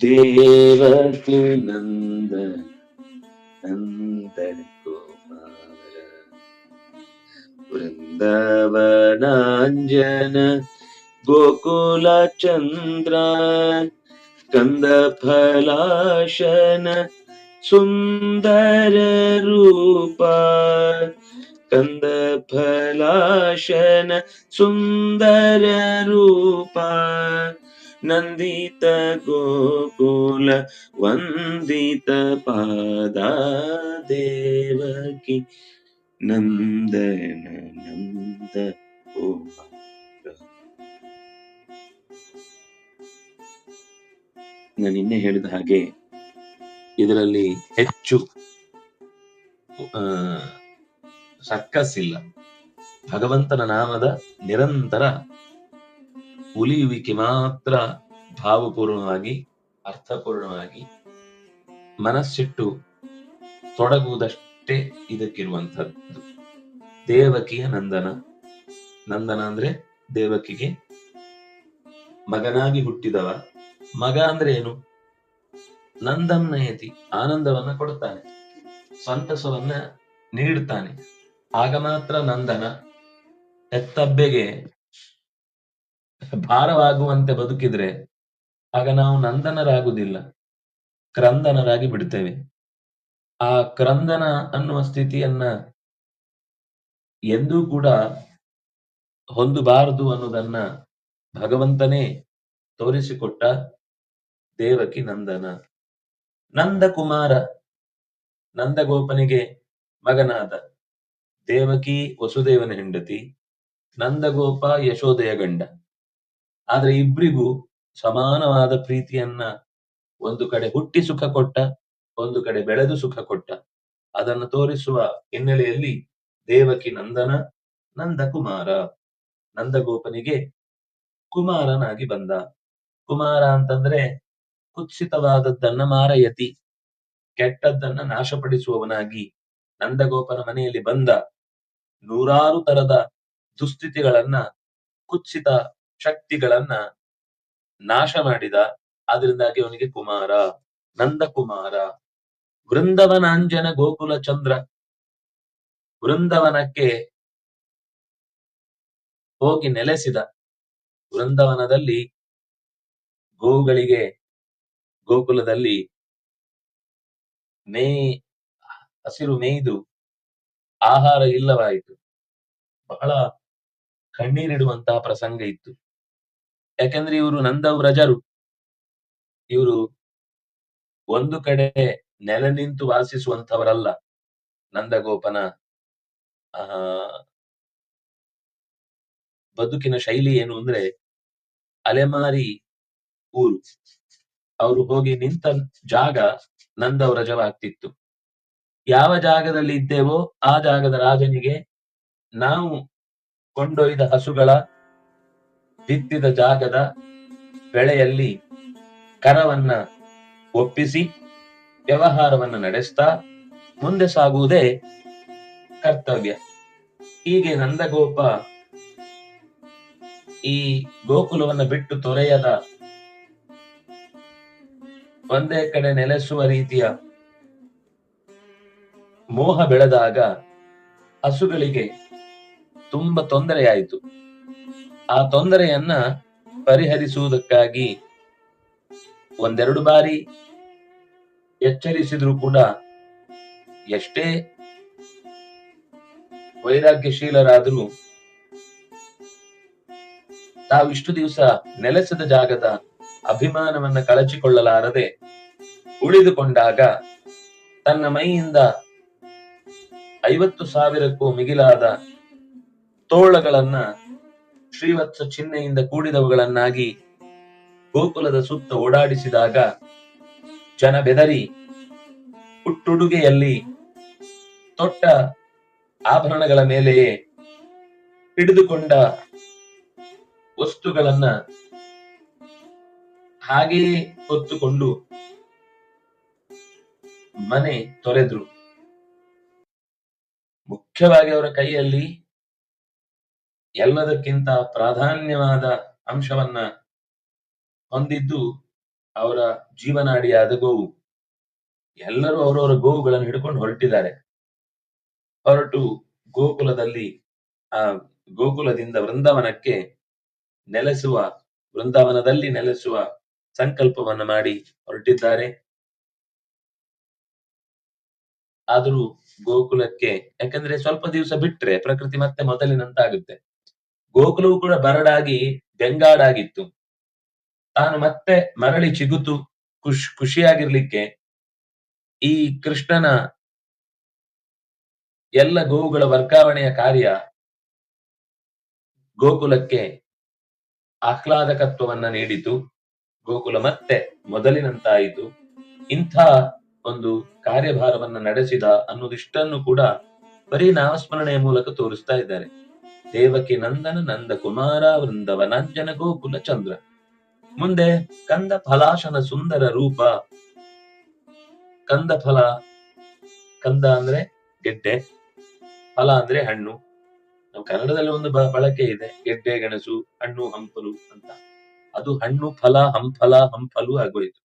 ದೇವಕಿ ನಂದ ನಂದನ ಕುಮಾರ ವೃಂದವನಾಂಜನ ಗೋಕುಲ ಚಂದ್ರ ಕಂದ ಫಲಾಶನ ಸುಂದರ ರೂಪ ನಂದಿತ ಗೋಕುಲ, ವಂದಿತ ಪಾದ ದೇವಕಿ. ನಂದನ ನಂದ ನಾನು ನಿನ್ನೆ ಹೇಳಿದ ಹಾಗೆ ಇದರಲ್ಲಿ ಹೆಚ್ಚು ಸರ್ಕಸ್ ಇಲ್ಲ. ಭಗವಂತನ ನಾಮದ ನಿರಂತರ ಉಲಿಯುವಿಕೆ ಮಾತ್ರ ಭಾವಪೂರ್ಣವಾಗಿ, ಅರ್ಥಪೂರ್ಣವಾಗಿ ಮನಸ್ಸಿಟ್ಟು ತೊಡಗುವುದಷ್ಟೇ ಇದಕ್ಕಿರುವಂತಹದ್ದು ದೇವಕಿಯ ನಂದನ. ನಂದನ ಅಂದ್ರೆ ದೇವಕಿಗೆ ಮಗನಾಗಿ ಹುಟ್ಟಿದವ. ಮಗ ಅಂದ್ರೆ ಏನು? ನಂದನ್ನಯತಿ ಆನಂದವನ್ನ ಕೊಡುತ್ತಾನೆ. ಸಂತಸವನ್ನ ನೀಡುತ್ತಾನೆ. ಆಗ ಮಾತ್ರ ನಂದನ ಹೆತ್ತಬ್ಬೆಗೆ ಭಾರವಾಗುವಂತೆ ಬದುಕಿದ್ರೆ ಆಗ ನಾವು ನಂದನರಾಗುವುದಿಲ್ಲ, ಕ್ರಂದನರಾಗಿ ಬಿಡ್ತೇವೆ. ಆ ಕ್ರಂದನ ಅನ್ನುವ ಸ್ಥಿತಿಯನ್ನ ಎಂದೂ ಕೂಡ ಹೊಂದಬಾರದು ಅನ್ನೋದನ್ನ ಭಗವಂತನೇ ತೋರಿಸಿಕೊಟ್ಟ ದೇವಕಿ ನಂದನ. ನಂದ ಕುಮಾರ ನಂದಗೋಪನಿಗೆ ಮಗನಾದ ದೇವಕಿ ವಸುದೇವನ ಹೆಂಡತಿ, ನಂದಗೋಪ ಯಶೋದಯ ಗಂಡ. ಆದ್ರೆ ಇಬ್ರಿಗೂ ಸಮಾನವಾದ ಪ್ರೀತಿಯನ್ನ ಒಂದು ಕಡೆ ಹುಟ್ಟಿ ಸುಖ ಕೊಟ್ಟ, ಒಂದು ಕಡೆ ಬೆಳೆದು ಸುಖ ಕೊಟ್ಟ. ಅದನ್ನು ತೋರಿಸುವ ಹಿನ್ನೆಲೆಯಲ್ಲಿ ದೇವಕಿ ನಂದನ ನಂದ ಕುಮಾರ ನಂದಗೋಪನಿಗೆ ಕುಮಾರನಾಗಿ ಬಂದ. ಕುಮಾರ ಅಂತಂದ್ರೆ ಕುತ್ಸಿತವಾದದ್ದನ್ನ ಮಾರಯತಿ, ಕೆಟ್ಟದ್ದನ್ನ ನಾಶಪಡಿಸುವವನಾಗಿ ನಂದಗೋಪನ ಮನೆಯಲ್ಲಿ ಬಂದ. ನೂರಾರು ತರದ ದುಸ್ಥಿತಿಗಳನ್ನ ಕುತ್ಸಿತ ಶಕ್ತಿಗಳನ್ನ ನಾಶ ಮಾಡಿದ, ಆದ್ರಿಂದಾಗಿ ಅವನಿಗೆ ಕುಮಾರ, ನಂದಕುಮಾರ, ವೃಂದವನಾಂಜನ ಗೋಕುಲ ಚಂದ್ರ. ವೃಂದವನಕ್ಕೆ ಹೋಗಿ ನೆಲೆಸಿದ ವೃಂದವನದಲ್ಲಿ ಗೋವುಗಳಿಗೆ, ಗೋಕುಲದಲ್ಲಿ ಮೇ, ಹಸಿರು ಮೇಯ್ದು ಆಹಾರ ಇಲ್ಲವಾಯಿತು. ಬಹಳ ಕಣ್ಣೀರಿಡುವಂತಹ ಪ್ರಸಂಗ ಇತ್ತು. ಯಾಕಂದ್ರೆ ಇವರು ನಂದವ್ರಜರು ಇವರು ಒಂದು ಕಡೆ ನೆಲೆ ನಿಂತು ವಾಸಿಸುವಂತವರಲ್ಲ ನಂದಗೋಪನ. ಆ, ಬದುಕಿನ ಶೈಲಿ ಏನು ಅಂದ್ರೆ ಅಲೆಮಾರಿ ಊರು. ಅವರು ಹೋಗಿ ನಿಂತ ಜಾಗ ನಂದವ್ರಜವಾಗ್ತಿತ್ತು ಯಾವ ಜಾಗದಲ್ಲಿ ಇದ್ದೇವೋ ಆ ಜಾಗದ ರಾಜನಿಗೆ ನಾವು ಕೊಂಡೊಯ್ದ ಹಸುಗಳ ಬಿತ್ತಿದ ಜಾಗದ ಬೆಳೆಯಲ್ಲಿ ಕರವನ್ನ ಒಪ್ಪಿಸಿ, ವ್ಯವಹಾರವನ್ನು ನಡೆಸ್ತಾ ಮುಂದೆ ಸಾಗುವುದೇ ಕರ್ತವ್ಯ. ಹೀಗೆ ನಂದಗೋಪ ಈ ಗೋಕುಲವನ್ನು ಬಿಟ್ಟು ತೊರೆಯದ ಒಂದೇ ಕಡೆ ನೆಲೆಸುವ ರೀತಿಯ ಮೋಹ ಬೆಳೆದಾಗ ಹಸುಗಳಿಗೆ ತುಂಬಾ ತೊಂದರೆಯಾಯಿತು. ಆ ತೊಂದರೆಯನ್ನ ಪರಿಹರಿಸುವುದಕ್ಕಾಗಿ ಒಂದೆರಡು ಬಾರಿ ಎಚ್ಚರಿಸಿದ್ರು ಕೂಡ ಎಷ್ಟೇ ವೈರಾಗ್ಯಶೀಲರಾದರೂ ತಾವಿಷ್ಟು ದಿವಸ ನೆಲೆಸದ ಜಾಗದ ಅಭಿಮಾನವನ್ನ ಕಳಚಿಕೊಳ್ಳಲಾರದೆ ಉಳಿದುಕೊಂಡಾಗ ತನ್ನ ಮೈಯಿಂದ ಐವತ್ತು ಸಾವಿರಕ್ಕೂ ಮಿಗಿಲಾದ ತೋಳಗಳನ್ನ ಶ್ರೀವತ್ಸ ಚಿಹ್ನೆಯಿಂದ ಕೂಡಿದವುಗಳನ್ನಾಗಿ ಗೋಕುಲದ ಸುತ್ತ ಓಡಾಡಿಸಿದಾಗ ಜನ ಬೆದರಿ ಹುಟ್ಟುಡುಗೆಯಲ್ಲಿ ತೊಟ್ಟ ಆಭರಣಗಳ ಮೇಲೆಯೇ ಹಿಡಿದುಕೊಂಡ ವಸ್ತುಗಳನ್ನ ಹಾಗೆಯೇ ಹೊತ್ತುಕೊಂಡು ಮನೆ ತೊರೆದ್ರು. ಮುಖ್ಯವಾಗಿ ಅವರ ಕೈಯಲ್ಲಿ ಎಲ್ಲದಕ್ಕಿಂತ ಪ್ರಾಧಾನ್ಯವಾದ ಅಂಶವನ್ನ ಹೊಂದಿದ್ದು ಅವರ ಜೀವನಾಡಿಯಾದ ಗೋವು ಎಲ್ಲರೂ ಅವರವರ ಗೋವುಗಳನ್ನು ಹಿಡ್ಕೊಂಡು ಹೊರಟಿದ್ದಾರೆ. ಹೊರಟು ಗೋಕುಲದಲ್ಲಿ, ಆ ಗೋಕುಲದಿಂದ ವೃಂದಾವನಕ್ಕೆ ನೆಲೆಸುವ, ವೃಂದಾವನದಲ್ಲಿ ನೆಲೆಸುವ ಸಂಕಲ್ಪವನ್ನು ಮಾಡಿ ಹೊರಟಿದ್ದಾರೆ. ಆದರೂ ಗೋಕುಲಕ್ಕೆ, ಯಾಕಂದ್ರೆ ಸ್ವಲ್ಪ ದಿವಸ ಬಿಟ್ರೆ ಪ್ರಕೃತಿ ಮತ್ತೆ ಮೊದಲಿನಂತಾಗುತ್ತೆ. ಗೋಕುಲವು ಕೂಡ ಬರಡಾಗಿ ಬೆಂಗಾಡಾಗಿತ್ತು ತಾನು ಮತ್ತೆ ಮರಳಿ ಚಿಗುತು, ಖುಷ್, ಖುಷಿಯಾಗಿರ್ಲಿಕ್ಕೆ ಈ ಕೃಷ್ಣನ ಎಲ್ಲ ಗೋವುಗಳ ವರ್ಗಾವಣೆಯ ಕಾರ್ಯ ಗೋಕುಲಕ್ಕೆ ಆಹ್ಲಾದಕತ್ವವನ್ನ ನೀಡಿತು. ಗೋಕುಲ ಮತ್ತೆ ಮೊದಲಿನಂತಾಯಿತು. ಇಂಥ ಒಂದು ಕಾರ್ಯಭಾರವನ್ನ ನಡೆಸಿದ ಅನ್ನೋದಿಷ್ಟನ್ನು ಕೂಡ ಬರೀ ನಾಮಸ್ಮರಣೆಯ ಮೂಲಕ ತೋರಿಸ್ತಾ ಇದ್ದಾರೆ. ದೇವಕಿ ನಂದನ ನಂದ ಕುಮಾರ ವೃಂದವನಾಂಜನ ಗೋಕುಲ ಚಂದ್ರ. ಮುಂದೆ ಕಂದ ಫಲಾಶನ ಸುಂದರ ರೂಪ. ಕಂದ ಫಲ ಕಂದ ಅಂದ್ರೆ ಗೆಡ್ಡೆ, ಫಲ ಅಂದ್ರೆ ಹಣ್ಣು. ನಮ್ಮ ಕನ್ನಡದಲ್ಲಿ ಒಂದು ಬಳಕೆ ಇದೆ, ಗೆಡ್ಡೆ, ಗೆಣಸು, ಹಣ್ಣು, ಹಂಪಲು ಅಂತ. ಅದು ಹಣ್ಣು, ಫಲ, ಹಂಫಲ, ಹಂಫಲು ಆಗೋಯ್ತು.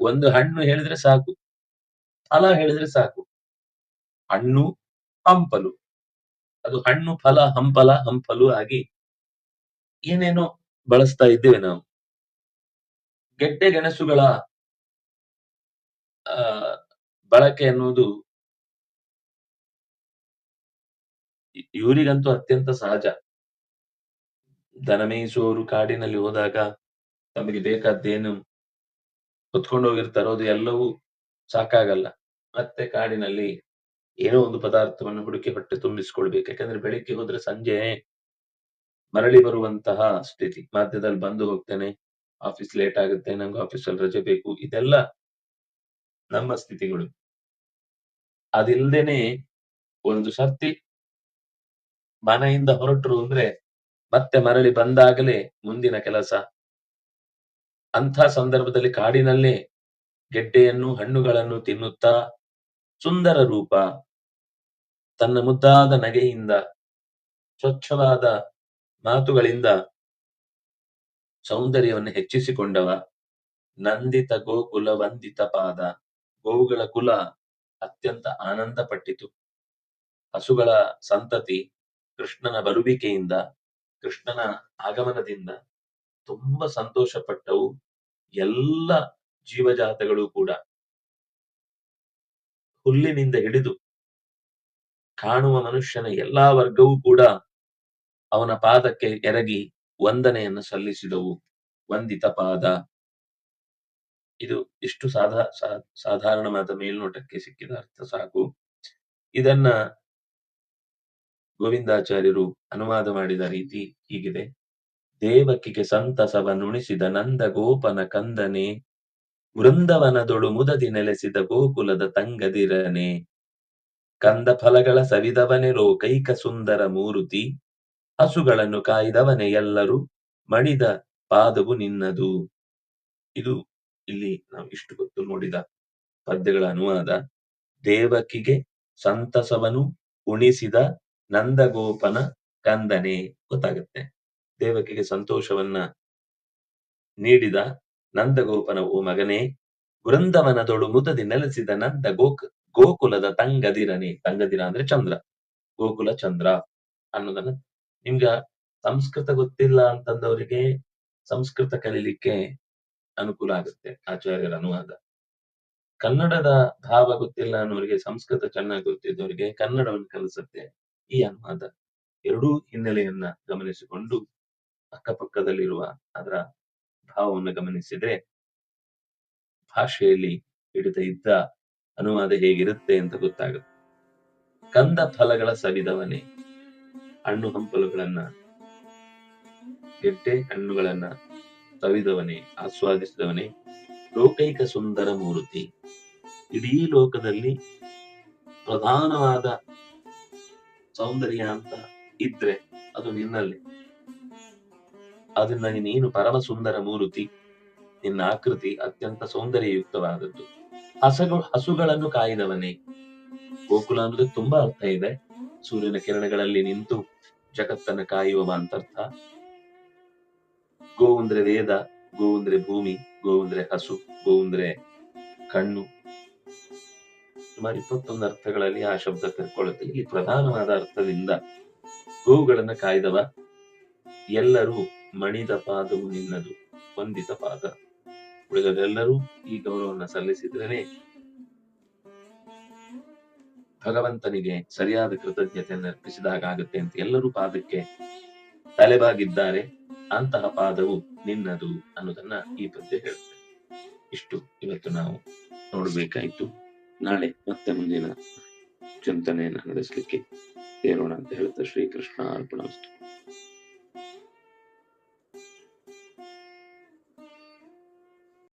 ಒಂದು ಹಣ್ಣು ಹೇಳಿದ್ರೆ ಸಾಕು, ಫಲ ಹೇಳಿದ್ರೆ ಸಾಕು. ಹಣ್ಣು, ಹಂಪಲು. ಅದು ಹಣ್ಣು ಫಲ, ಹಂಪಲ, ಹಂಪಲು ಆಗಿ ಏನೇನೋ ಬಳಸ್ತಾ ಇದ್ದೇವೆ ನಾವು. ಗೆಡ್ಡೆ ಗೆಣಸುಗಳ, ಆ, ಬಳಕೆ ಅನ್ನುವುದು ಇವರಿಗಂತೂ ಅತ್ಯಂತ ಸಹಜ. ದನ ಮೇಯಿಸುವವರು ಕಾಡಿನಲ್ಲಿ ಹೋದಾಗ ತಮಗೆ ಬೇಕಾದ್ದೇನು ಹೊತ್ಕೊಂಡು ಹೋಗಿರ್ತಾರೋ ಅದು ಎಲ್ಲವೂ ಸಾಕಾಗಲ್ಲ. ಮತ್ತೆ ಕಾಡಿನಲ್ಲಿ ಏನೋ ಒಂದು ಪದಾರ್ಥವನ್ನು ಹುಡುಕಿ ಹೊಟ್ಟೆ ತುಂಬಿಸ್ಕೊಳ್ಬೇಕು. ಯಾಕಂದ್ರೆ ಬೆಳಿಗ್ಗೆ ಹೋದ್ರೆ ಸಂಜೆ ಮರಳಿ ಬರುವಂತಹ ಸ್ಥಿತಿ. ಮಧ್ಯದಲ್ಲಿ ಬಂದು ಹೋಗ್ತೇನೆ ಆಫೀಸ್ ಲೇಟ್ ಆಗುತ್ತೆ, ನಂಗೆ ಆಫೀಸಲ್ಲಿ ರಜೆ ಬೇಕು, ಇದೆಲ್ಲ ನಮ್ಮ ಸ್ಥಿತಿಗಳು. ಅದಿಲ್ಲದೇನೆ ಒಂದು ಸರ್ತಿ ಮನೆಯಿಂದ ಹೊರಟರು ಅಂದ್ರೆ ಮತ್ತೆ ಮರಳಿ ಬಂದಾಗಲೇ ಮುಂದಿನ ಕೆಲಸ. ಅಂಥ ಸಂದರ್ಭದಲ್ಲಿ ಕಾಡಿನಲ್ಲೇ ಗೆಡ್ಡೆಯನ್ನು ಹಣ್ಣುಗಳನ್ನು ತಿನ್ನುತ್ತಾ ಸುಂದರ ರೂಪ. ತನ್ನ ಮುದ್ದಾದ ನಗೆಯಿಂದ, ಸ್ವಚ್ಛವಾದ ಮಾತುಗಳಿಂದ ಸೌಂದರ್ಯವನ್ನು ಹೆಚ್ಚಿಸಿಕೊಂಡವ. ನಂದಿತ ಗೋಕುಲ ವಂದಿತ ಪಾದ. ಗೋವುಗಳ ಕುಲ ಅತ್ಯಂತ ಆನಂದ ಪಟ್ಟಿತು ಹಸುಗಳ ಸಂತತಿ ಕೃಷ್ಣನ ಬರುವಿಕೆಯಿಂದ, ಕೃಷ್ಣನ ಆಗಮನದಿಂದ ತುಂಬಾ ಸಂತೋಷ ಪಟ್ಟವು ಎಲ್ಲ ಜೀವಜಾತಗಳು ಕೂಡ. ಹುಲ್ಲಿನಿಂದ ಹಿಡಿದು ಕಾಣುವ ಮನುಷ್ಯನ ಎಲ್ಲಾ ವರ್ಗವೂ ಕೂಡ ಅವನ ಪಾದಕ್ಕೆ ಎರಗಿ ವಂದನೆಯನ್ನು ಸಲ್ಲಿಸಿದವು. ವಂದಿತ ಪಾದ. ಇದು ಇಷ್ಟು ಸಾಧಾ ಸಾಧಾರಣವಾದ ಮೇಲ್ನೋಟಕ್ಕೆ ಸಿಕ್ಕಿದ ಅರ್ಥ ಸಾಕು. ಇದನ್ನ ಗೋವಿಂದಾಚಾರ್ಯರು ಅನುವಾದ ಮಾಡಿದ ರೀತಿ ಹೀಗಿದೆ. ದೇವಕಿಗೆ ಸಂತಸವನ್ನುಣಿಸಿದ ನಂದ ಗೋಪನ ಕಂದನೆ, ವೃಂದವನದೊಳು ಮುದದಿ ನೆಲೆಸಿದ ಗೋಕುಲದ ತಂಗದಿರನೆ. ಕಂದ ಫಲಗಳ ಸವಿದವನೆರೋ ಕೈಕ ಸುಂದರ ಮೂರುತಿ, ಹಸುಗಳನ್ನು ಕಾಯ್ದವನೇ ಎಲ್ಲರೂ ಮಣಿದ ಪಾದವು ನಿನ್ನದು. ಇದು ಇಲ್ಲಿ ನಾವು ಇಷ್ಟು ಗೊತ್ತು ನೋಡಿದ ಪದ್ಯಗಳ ಅನುವಾದ. ದೇವಕಿಗೆ ಸಂತಸವನು ಉಣಿಸಿದ ನಂದಗೋಪನ ಕಂದನೆ ಗೊತ್ತಾಗುತ್ತೆ. ದೇವಕಿಗೆ ಸಂತೋಷವನ್ನ ನೀಡಿದ ನಂದಗೋಪನ ಓ ಮಗನೇ, ವೃಂದವನದೊಳು ಮುದದಿ ನೆಲೆಸಿದ ನಂದ ಗೋಕ್ ಗೋಕುಲದ ತಂಗದಿರನಿ ತಂಗದಿರ ಅಂದ್ರೆ ಚಂದ್ರ. ಗೋಕುಲ ಚಂದ್ರ ಅನ್ನೋದನ್ನ ನಿಮ್ಗ ಸಂಸ್ಕೃತ ಗೊತ್ತಿಲ್ಲ ಅಂತಂದವರಿಗೆ ಸಂಸ್ಕೃತ ಕಲೀಲಿಕ್ಕೆ ಅನುಕೂಲ ಆಗುತ್ತೆ ಆಚಾರ್ಯರ ಅನುವಾದ. ಕನ್ನಡದ ಭಾವ ಗೊತ್ತಿಲ್ಲ ಅನ್ನೋರಿಗೆ, ಸಂಸ್ಕೃತ ಚೆನ್ನಾಗಿ ಗೊತ್ತಿದ್ದವರಿಗೆ ಕನ್ನಡವನ್ನು ಕಲಿಸುತ್ತೆ ಈ ಅನುವಾದ. ಎರಡೂ ಹಿನ್ನೆಲೆಯನ್ನ ಗಮನಿಸಿಕೊಂಡು ಅಕ್ಕಪಕ್ಕದಲ್ಲಿರುವ ಅದರ ಭಾವವನ್ನು ಗಮನಿಸಿದ್ರೆ ಭಾಷೆಯಲ್ಲಿ ಹಿಡಿತ ಇದ್ದ ಅನುವಾದ ಹೇಗಿರುತ್ತೆ ಅಂತ ಗೊತ್ತಾಗುತ್ತೆ. ಕಂದ ಫಲಗಳ ಸವಿದವನೇ. ಹಣ್ಣು ಹಂಪಲುಗಳನ್ನ ಗೆಡ್ಡೆ ಹಣ್ಣುಗಳನ್ನ ಸವಿದವನೇ, ಆಸ್ವಾದಿಸಿದವನೇ. ಲೋಕೈಕ ಸುಂದರ ಮೂರ್ತಿ. ಇಡೀ ಲೋಕದಲ್ಲಿ ಪ್ರಧಾನವಾದ ಸೌಂದರ್ಯ ಅಂತ ಇದ್ರೆ ಅದು ನಿನ್ನಲ್ಲಿ. ಅದನ್ನ ನೀನು ಪರಮ ಸುಂದರ ಮೂರ್ತಿ. ನಿನ್ನ ಆಕೃತಿ ಅತ್ಯಂತ ಸೌಂದರ್ಯಯುಕ್ತವಾದದ್ದು. ಹಸಗಳು ಹಸುಗಳನ್ನು ಕಾಯ್ದವನೇ. ಗೋಕುಲ ಅಂದ್ರೆ ತುಂಬಾ ಅರ್ಥ ಇದೆ. ಸೂರ್ಯನ ಕಿರಣಗಳಲ್ಲಿ ನಿಂತು ಜಗತ್ತನ್ನ ಕಾಯುವವ ಅಂತರ್ಥ. ಗೋ ಅಂದ್ರೆ ವೇದ, ಗೋ ಅಂದ್ರೆ ಭೂಮಿ, ಗೋ ಅಂದ್ರೆ ಹಸು, ಗೋ ಅಂದ್ರೆ ಕಣ್ಣು. ಸುಮಾರು ಇಪ್ಪತ್ತೊಂದು ಅರ್ಥಗಳಲ್ಲಿ ಆ ಶಬ್ದ ಕರ್ಕೊಳ್ಳುತ್ತೆ ಇಲ್ಲಿ ಪ್ರಧಾನವಾದ ಅರ್ಥದಿಂದ ಗೋವುಗಳನ್ನ ಕಾಯ್ದವ. ಎಲ್ಲರೂ ಮಣಿದ ಪಾದವು ನಿನ್ನದು ಹೊಂದಿದ ಪಾದ. ಉಳಿದವರೆಲ್ಲರೂ ಈ ಗೌರವವನ್ನು ಸಲ್ಲಿಸಿದ್ರೇನೆ ಭಗವಂತನಿಗೆ ಸರಿಯಾದ ಕೃತಜ್ಞತೆಯನ್ನು ಅರ್ಪಿಸಿದಾಗ ಆಗುತ್ತೆ ಅಂತ ಎಲ್ಲರೂ ಪಾದಕ್ಕೆ ತಲೆಬಾಗಿದ್ದಾರೆ. ಅಂತಹ ಪಾದವು ನಿನ್ನದು ಅನ್ನೋದನ್ನ ಈ ಪದ್ಯ ಹೇಳುತ್ತೆ. ಇಷ್ಟು ಇವತ್ತು ನಾವು ನೋಡ್ಬೇಕಾಯ್ತು. ನಾಳೆ ಮತ್ತೆ ಮುಂದಿನ ಚಿಂತನೆಯನ್ನು ನಡೆಸಲಿಕ್ಕೆ ಸೇರೋಣ ಅಂತ ಹೇಳ್ತಾ ಶ್ರೀಕೃಷ್ಣ ಅರ್ಪಣ